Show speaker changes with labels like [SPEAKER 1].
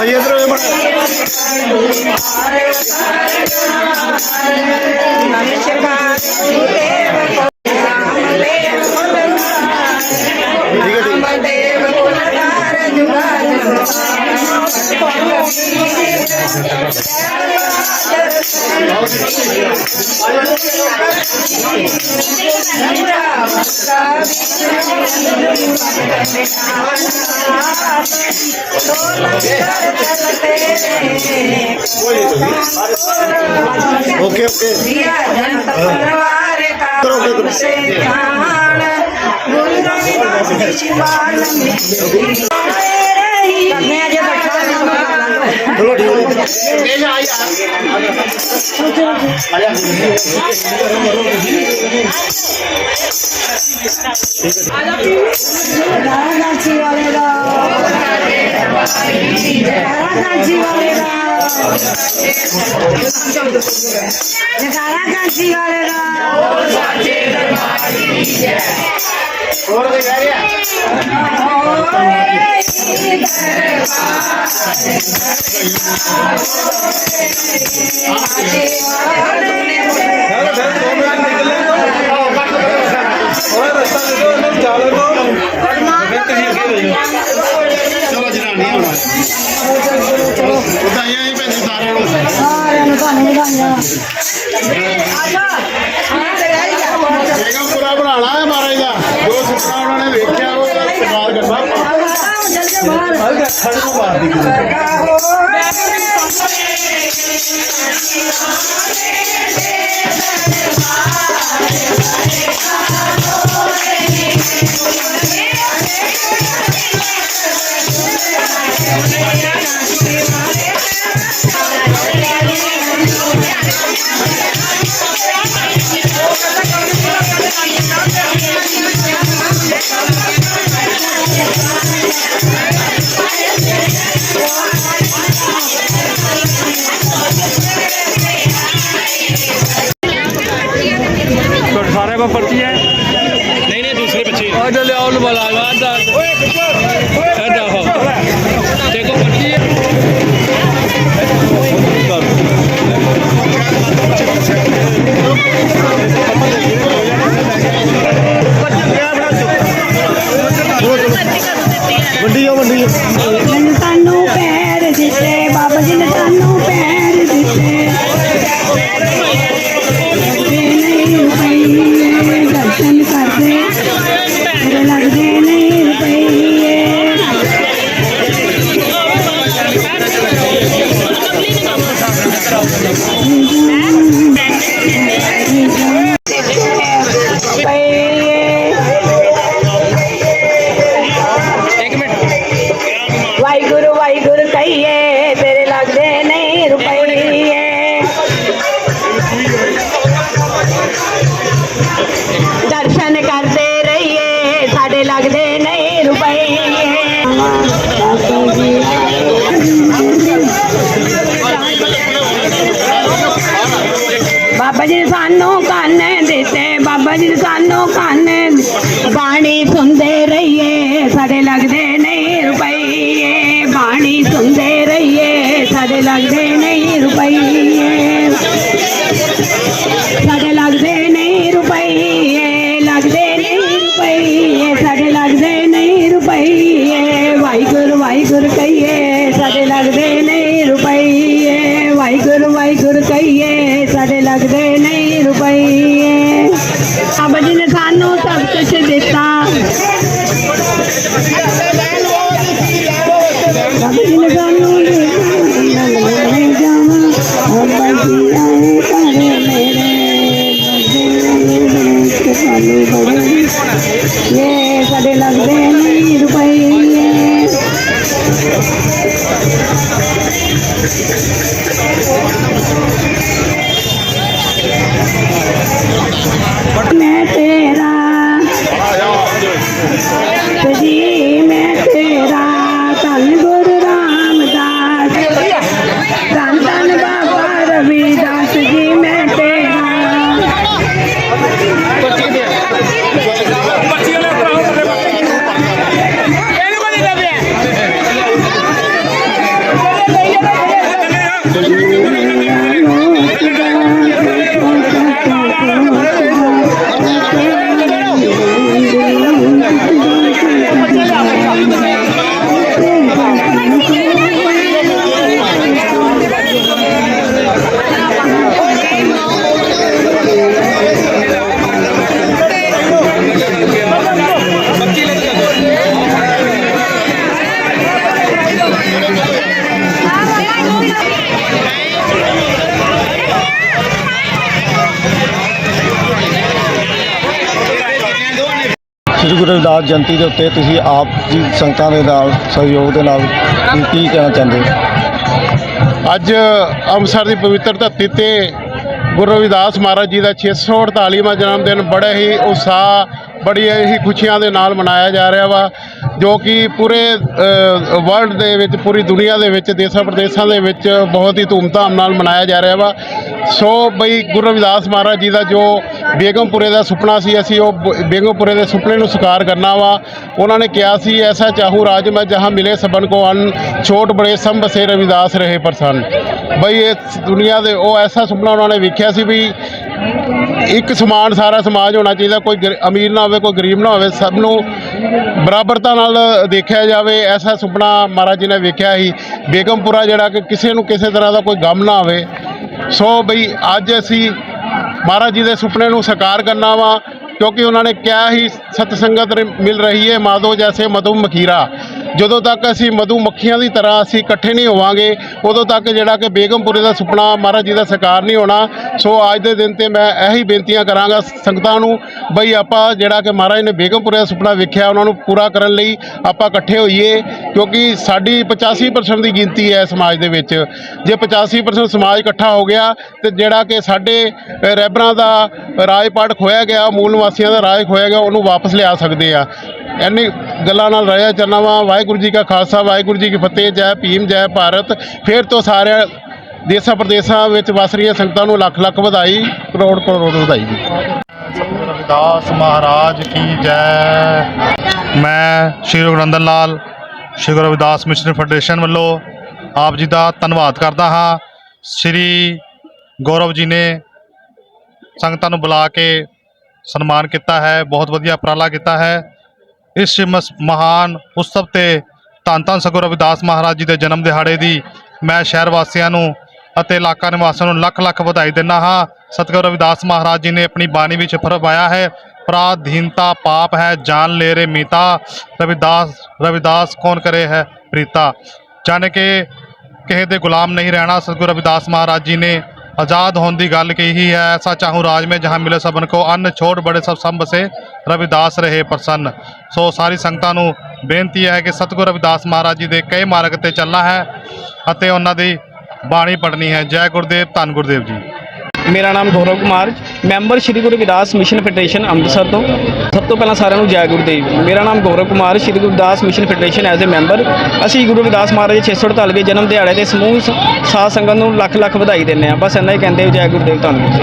[SPEAKER 1] Hay
[SPEAKER 2] otro de okay okay
[SPEAKER 1] करो करो और ਵਧਾਈਆਂ ਹੀ ਭੈਣ ਜੀ ਸਾਰਿਆਂ ਨੂੰ
[SPEAKER 2] ਸਾਰਿਆਂ ਨੂੰ ਤੁਹਾਨੂੰ ਵਧਾਈਆਂ
[SPEAKER 1] 才不管
[SPEAKER 2] 你跟我 पास पर्ची है नहीं नहीं दूसरे बच्चे और लियाओ वाला आधा ओए ਲੱਗਦੇ ਨਹੀਂ ਰੁਪਈਏ। ਸਾਡੇ ਲੱਗਦੇ ਨਹੀਂ ਰੁਪਈਏ, ਲੱਗਦੇ ਨਹੀਂ ਰੁਪਈਏ, ਸਾਡੇ ਲੱਗਦੇ ਨਹੀਂ ਰੁਪਈਏ। ਵਾਹਿਗੁਰੂ ਵਾਹਿਗੁਰੂ ਕਹੀਏ, ਸਾਡੇ ਲੱਗਦੇ ਨਹੀਂ ਰੁਪਈਏ। ਵਾਹਿਗੁਰੂ ਵਾਹਿਗੁਰੂ ਕਹੀਏ, ਸਾਡੇ ਲੱਗਦੇ ਨਹੀਂ ਗੁਰੂ ਰਵਿਦਾਸ
[SPEAKER 3] ਜਯੰਤੀ ਦੇ ਉੱਤੇ ਤੁਸੀਂ ਆਪ ਜੀ ਸੰਗਤਾਂ ਦੇ ਨਾਲ, ਸਹਿਯੋਗ ਦੇ ਨਾਲ ਕੀ- ਕੀ ਕਹਿਣਾ ਚਾਹੁੰਦੇ ਹੋ?
[SPEAKER 1] ਅੱਜ ਅੰਮ੍ਰਿਤਸਰ ਦੀ ਪਵਿੱਤਰ ਧਰਤੀ ਤੇ ਗੁਰੂ ਰਵਿਦਾਸ ਮਹਾਰਾਜ ਜੀ ਦਾ 648ਵਾਂ ਜਨਮ ਦਿਨ ਬੜੇ ਹੀ ਉਤਸ਼ਾਹ ਬੜੀ ਹੀ ਖੁਸ਼ੀਆਂ ਦੇ ਨਾਲ ਮਨਾਇਆ ਜਾ ਰਿਹਾ ਵਾ, ਜੋ ਕਿ ਪੂਰੇ ਵਰਲਡ ਦੇ ਵਿੱਚ, ਪੂਰੀ ਦੁਨੀਆ ਦੇ ਵਿੱਚ, ਦੇਸ਼ਾਂ ਪ੍ਰਦੇਸ਼ਾਂ ਦੇ ਵਿੱਚ ਬਹੁਤ ਹੀ ਧੂਮਧਾਮ ਨਾਲ ਮਨਾਇਆ ਜਾ ਰਿਹਾ ਵਾ। ਸੋ ਬਈ ਗੁਰੂ ਰਵਿਦਾਸ ਮਹਾਰਾਜ ਜੀ ਦਾ ਜੋ ਬੇਗਮਪੁਰੇ ਦਾ ਸੁਪਨਾ ਸੀ, ਅਸੀਂ ਉਹ ਬੇਗਮਪੁਰੇ ਦੇ ਸੁਪਨੇ ਨੂੰ ਸਾਕਾਰ ਕਰਨਾ ਵਾ। ਉਹਨਾਂ ਨੇ ਕਿਹਾ ਸੀ, ਐਸਾ ਚਾਹੂ ਰਾਜ ਮੈਂ ਜਹਾਂ ਮਿਲੇ ਸਬਨ ਕੋ ਅਨ, ਛੋਟ ਬੜੇ ਸੰਭ ਬਸੇ ਰਵਿਦਾਸ ਰਹੇ ਪ੍ਰਸੰਨ। ਬਈ ਇਸ ਦੁਨੀਆ ਦੇ ਉਹ ਐਸਾ ਸੁਪਨਾ ਉਹਨਾਂ ਨੇ ਵੇਖਿਆ ਸੀ ਵੀ ਇੱਕ ਸਮਾਨ, ਸਾਰਾ ਸਮਾਜ ਹੋਣਾ ਚਾਹੀਦਾ, ਕੋਈ ਗਰ- ਅਮੀਰ ਨਾ ਹੋਵੇ, ਕੋਈ ਗਰੀਬ ਨਾ ਹੋਵੇ, ਸਭ ਨੂੰ ਬਰਾਬਰਤਾ ਨਾਲ ਦੇਖਿਆ ਜਾਵੇ। ਐਸਾ ਸੁਪਨਾ ਮਹਾਰਾਜ ਜੀ ਨੇ ਵੇਖਿਆ ਸੀ। ਬੇਗਮਪੁਰਾ ਜਿਹੜਾ ਕਿ ਕਿਸੇ ਨੂੰ ਕਿਸੇ ਤਰ੍ਹਾਂ ਦਾ ਕੋਈ ਗਮ ਨਾ ਹੋਵੇ। ਸੋ ਬਈ, ਅੱਜ ਅਸੀਂ ਮਹਾਰਾਜ ਜੀ ਦੇ ਸੁਪਨੇ ਨੂੰ ਸਾਕਾਰ ਕਰਨਾ ਵਾ, ਕਿਉਂਕਿ ਉਹਨਾਂ ਨੇ ਕਿਹਾ ਹੀ ਸਤ ਸੰਗਤ ਮਿਲ ਰਹੀ ਹੈ ਮਾਧੋ ਜੈਸੇ ਮਧੂ ਮਖੀਰਾ। ਜਦੋਂ ਤੱਕ ਅਸੀਂ ਮਧੂ ਮੱਖੀਆਂ ਦੀ ਤਰ੍ਹਾਂ ਅਸੀਂ ਇਕੱਠੇ ਨਹੀਂ ਹੋਵਾਂਗੇ, ਉਦੋਂ ਤੱਕ ਜਿਹੜਾ ਕਿ ਬੇਗਮਪੁਰੇ ਦਾ ਸੁਪਨਾ ਮਹਾਰਾਜ ਜੀ ਦਾ ਸਾਕਾਰ ਨਹੀਂ ਹੋਣਾ। ਸੋ ਅੱਜ ਦੇ ਦਿਨ ਤੇ ਮੈਂ ਇਹੀ ਬੇਨਤੀਆਂ ਕਰਾਂਗਾ ਸੰਗਤਾਂ ਨੂੰ ਬਈ ਆਪਾਂ ਜਿਹੜਾ ਕਿ ਮਹਾਰਾਜ ਨੇ ਬੇਗਮਪੁਰੇ ਦਾ ਸੁਪਨਾ ਵੇਖਿਆ, ਉਹਨਾਂ ਨੂੰ ਪੂਰਾ ਕਰਨ ਲਈ ਆਪਾਂ ਇਕੱਠੇ ਹੋਈਏ, ਕਿਉਂਕਿ ਸਾਡੀ 85% ਦੀ ਗਿਣਤੀ ਹੈ ਸਮਾਜ ਦੇ ਵਿੱਚ। ਜੇ 85% ਸਮਾਜ ਇਕੱਠਾ ਹੋ ਗਿਆ, ਤੇ ਜਿਹੜਾ ਕਿ ਸਾਡੇ ਰਹਿਬਰਾਂ ਦਾ ਰਾਜ ਪਾਠ ਖੋਇਆ ਗਿਆ, ਮੂਲ ਨਿਵਾਸੀਆਂ ਦਾ ਰਾਜ ਖੋਇਆ ਗਿਆ, ਉਹਨੂੰ ਵਾਪਸ ਲਿਆ ਸਕਦੇ ਆ। ਇੰਨੀ ਗੱਲਾਂ ਨਾਲ ਰਹਿਆ ਚੱਲਣਾ ਵਾ ਵਾਹਿਗੁਰੂ ਜੀ ਕਾ ਖਾਲਸਾ, ਵਾਹਿਗੁਰੂ ਜੀ ਕੀ ਫਤਿਹ, ਜੈ ਭੀਮ, ਜੈ ਭਾਰਤ। ਫਿਰ ਤੋਂ ਸਾਰਿਆਂ ਦੇਸ਼ਾਂ ਪ੍ਰਦੇਸ਼ਾਂ ਵਿੱਚ ਵਸ ਰਹੀਆਂ ਸੰਗਤਾਂ ਨੂੰ ਲੱਖ ਲੱਖ ਵਧਾਈ, ਕਰੋੜ ਕਰੋੜ ਵਧਾਈ ਜੀ।
[SPEAKER 4] ਰਵਿਦਾਸ ਮਹਾਰਾਜ ਕੀ ਜੈ। ਮੈਂ ਸ਼੍ਰੀ ਗੁਰੂ ਲਾਲ, ਸ਼੍ਰੀ ਗੁਰੂ ਰਵਿਦਾਸ ਮਿਸ਼ਨ ਫੈਡਰੇਸ਼ਨ ਵੱਲੋਂ ਆਪ ਜੀ ਦਾ ਧੰਨਵਾਦ ਕਰਦਾ ਹਾਂ। ਸ਼੍ਰੀ ਗੌਰਵ ਜੀ ਨੇ ਸੰਗਤਾਂ ਨੂੰ ਬੁਲਾ ਕੇ ਸਨਮਾਨ ਕੀਤਾ ਹੈ, ਬਹੁਤ ਵਧੀਆ ਉਪਰਾਲਾ ਕੀਤਾ ਹੈ। ਇਸ ਮਸ- ਮਹਾਨ ਉਤਸਵ ਤੇ ਧੰਨ ਧੰਨ ਸਗੁਰੂ ਰਵਿਦਾਸ ਮਹਾਰਾਜ ਜੀ ਦੇ ਜਨਮ ਦਿਹਾੜੇ ਦੀ ਮੈਂ ਸ਼ਹਿਰ ਵਾਸੀਆਂ ਨੂੰ ਅਤੇ ਇਲਾਕਾ ਨਿਵਾਸੀਆਂ ਨੂੰ ਲੱਖ ਲੱਖ ਵਧਾਈ ਦਿੰਦਾ ਹਾਂ। ਸਤਿਗੁਰੂ ਰਵਿਦਾਸ ਮਹਾਰਾਜ ਜੀ ਨੇ ਆਪਣੀ ਬਾਣੀ ਵਿੱਚ ਫਰਮਾਇਆ ਹੈ, ਪ੍ਰਾਧੀਨਤਾ ਪਾਪ ਹੈ, ਜਾਨ ਲੈ ਰੇ ਮੀਤਾ। ਰਵਿਦਾਸ ਰਵਿਦਾਸ ਕੌਣ ਕਰੇ ਹੈ ਪ੍ਰੀਤਾ? ਜਾਣੇ ਕਿ ਕਿਸੇ ਦੇ ਗੁਲਾਮ ਨਹੀਂ ਰਹਿਣਾ, ਸਤਿਗੁਰੂ ਰਵਿਦਾਸ ਮਹਾਰਾਜ ਜੀ ਨੇ ਆਜ਼ਾਦ ਹੋਣ ਦੀ ਗੱਲ ਕਹੀ ਹੈ। ਐਸਾ ਚਾਹੂੰ ਰਾਜ में ਜਹਾਂ ਮਿਲੇ ਸਭਨ ਕੋ। ਅੰਨ ਛੋੜ ਬੜੇ ਸਭ ਸੰਭ ਬਸੇ ਰਵਿਦਾਸ ਰਹੇ ਪ੍ਰਸੰਨ। ਸੋ ਸਾਰੀ ਸੰਗਤਾਂ ਨੂੰ ਬੇਨਤੀ ਹੈ ਕਿ ਸਤਿਗੁਰੂ ਰਵਿਦਾਸ ਮਹਾਰਾਜ ਜੀ ਦੇ ਕਈ ਮਾਰਗ ਤੇ ਚੱਲਣਾ ਹੈ ਅਤੇ ਉਹਨਾਂ ਦੀ ਬਾਣੀ ਪੜ੍ਹਨੀ ਹੈ। ਜੈ ਗੁਰਦੇਵ, ਧੰਨ ਗੁਰਦੇਵ ਜੀ।
[SPEAKER 5] ਮੇਰਾ ਨਾਮ Gaurav Kumar, member Shri Guru Ravidas mission federation Amritsar ਤੋਂ। ਸਭ ਤੋਂ ਪਹਿਲਾਂ ਸਾਰਿਆਂ ਨੂੰ ਜੈ ਗੁਰਦੇਵ ਮੇਰਾ ਨਾਮ Gaurav Kumar, Shri Guru Ravidas mission federation as a member. ਅਸੀਂ ਗੁਰੂ ਰਵਿਦਾਸ ਮਹਾਰਾਜ ਦੇ 648ਵੇਂ ਜਨਮ ਦਿਹਾੜੇ 'ਤੇ ਸਮੂਹ ਸ- ਸਾਧ ਸੰਗਤ ਨੂੰ ਲੱਖ ਲੱਖ ਵਧਾਈ ਦਿੰਦੇ ਹਾਂ। ਬਸ ਇੰਨਾ ਹੀ ਕਹਿੰਦੇ ਜੈ ਗੁਰਦੇਵ ਧੰਨ ਗੁਰਦੇਵ